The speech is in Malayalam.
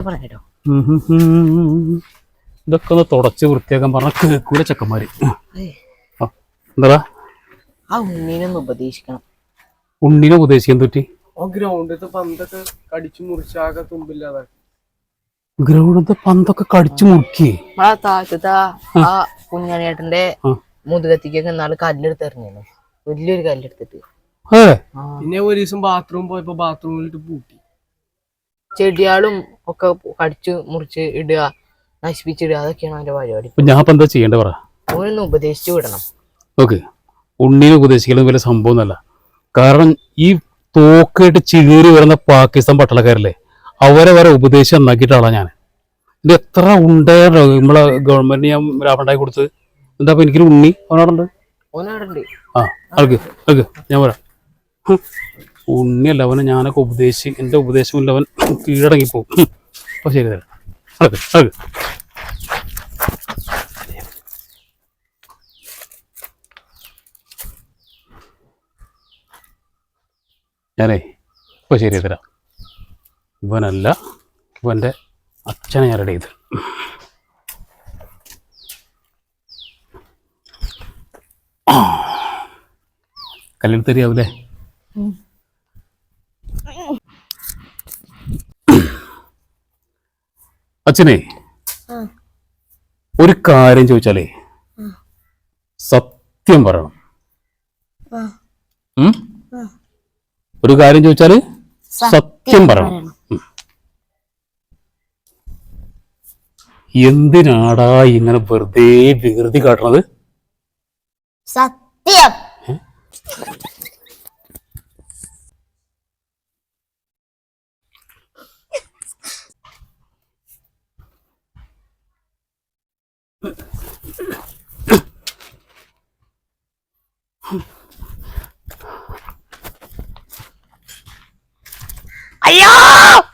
ഹും. ഇതൊക്കെ ഒന്ന് തുടച്ച് വൃത്തിയാക്കാൻ പറഞ്ഞ കേക്കൂല ചെക്കന്മാര്. എന്താ ആ ഉണ്ണീനൊന്ന് ഉപദേശിക്കണം. ഉണ്ണിനെ ഉപദേശിക്കാൻ പറ്റി? ഗ്രൗണ്ടിലത്തെ പന്തൊക്കെ കടിച്ചു മുറിച്ചാകെ തുമ്പില്ലാതാക്കി ഗ്രൗണ്ടിലത്തെ പന്തൊക്കെ കടിച്ചു മുറുക്കി. ആ താഴത്ത ആ. കുഞ്ഞാണിയേട്ടന്റെ. മുതുകത്തിക്കൊക്കെ നാളെ കല്ലെടുത്ത് എറിഞ്ഞു വലിയൊരു കല്ലെടുത്തിട്ട്. പിന്നെ ഒരു ദിവസം ബാത്റൂം പോയപ്പോ ബാത്റൂമിലിട്ട് പൂട്ടി. ചെടികളും ഒക്കെ കടിച്ചു മുറിച്ച് ഇടുക നശിപ്പിച്ചിടുക അതൊക്കെയാണ് അവന്റെ പരിപാടി. ഇപ്പൊ ഞാൻ ഇപ്പൊ എന്താ ചെയ്യേണ്ട പറ? ഓനൊന്ന് ഉപദേശിച്ചു വിടണം. നോക്ക് ഉണ്ണിനെ ഉപദേശിക്കലും വലിയ സംഭവം അല്ല കാരണം ഈ തോക്കായിട്ട് ചിതേറി വരുന്ന പാകിസ്ഥാൻ പട്ടാളക്കാരല്ലേ അവരെ വരെ ഉപദേശം നന്നാക്കിയിട്ടാളാ ഞാൻ ഇത് എത്ര ഉണ്ടായിരുന്നോ നമ്മളെ ഗവൺമെന്റ് ഞാൻ ലാഭണ്ടായി കൊടുത്ത് എന്താ എനിക്ക് എനിക്കൊരു ഉണ്ണി അവനോടുണ്ട് ഓനവിടെ ആ അൾക്ക് അൾക്ക് ഞാൻ വരാം. ഉണ്ണിയല്ല അവനെ ഞാനൊക്കെ ഉപദേശിച്ച് എന്റെ ഉപദേശമില്ല അവൻ കീഴടങ്ങി പോകും ഹും. അപ്പൊ ശരി തരാം. അൾക്ക് അൾക്ക് ഞാനേ ഇപ്പോൾ ശരി തരാം. ഇവനല്ല ഇവന്റെ അച്ഛനെ ഞാൻ റെഡി ചെയ്ത് അച്ഛനെ ഒരു കാര്യം ചോദിച്ചാലേ? സത്യം പറയണം? ഒരു കാര്യം ചോദിച്ചാൽ സത്യം പറയണം. എന്തിനാടാ ഇങ്ങനെ വെറുതെ വികൃതി കാട്ടണത്? സത്യം. 哎呀